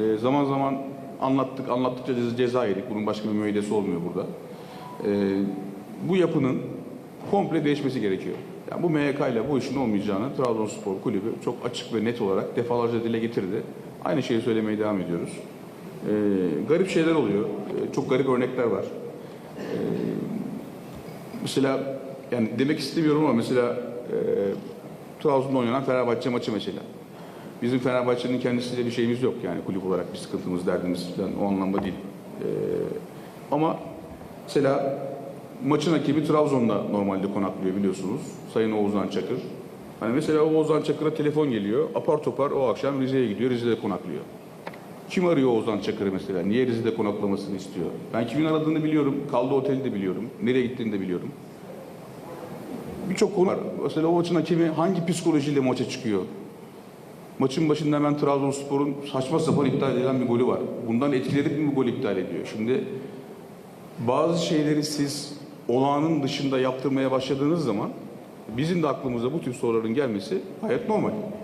E, zaman zaman anlattık, anlattıkça ceza- ceza yedik. Bunun başka bir müeyyidesi olmuyor burada. E, bu yapının komple değişmesi gerekiyor. Yani bu MYK ile bu işin olmayacağını Trabzonspor Kulübü çok açık ve net olarak defalarca dile getirdi. Aynı şeyi söylemeye devam ediyoruz. E, garip şeyler oluyor. E, çok garip örnekler var. E, mesela yani demek istemiyorum ama mesela e, Trabzon'da oynanan Fenerbahçe maçı mesela. Bizim Fenerbahçe'nin kendisiyle bir şeyimiz yok yani kulüp olarak bir sıkıntımız, derdimiz falan o anlamda değil. E, ama mesela maçın hakemi Trabzon'da normalde konaklıyor biliyorsunuz. Sayın Oğuzhan Çakır. Hani mesela Oğuzhan Çakır'a telefon geliyor. Apar topar o akşam Rize'ye gidiyor. Rize'de konaklıyor. Kim arıyor Oğuzhan Çakır'ı mesela? Niye Rize'de konaklamasını istiyor? Ben kimin aradığını biliyorum. Kaldığı oteli de biliyorum. Nereye gittiğini de biliyorum. Birçok konu var. Mesela o maçın hakemi hangi psikolojiyle maça çıkıyor? Maçın başında hemen Trabzonspor'un saçma sapan iptal edilen bir golü var. Bundan etkilenip mi bu golü iptal ediyor? Şimdi bazı şeyleri siz olağanın dışında yaptırmaya başladığınız zaman bizim de aklımıza bu tür soruların gelmesi hayat normal.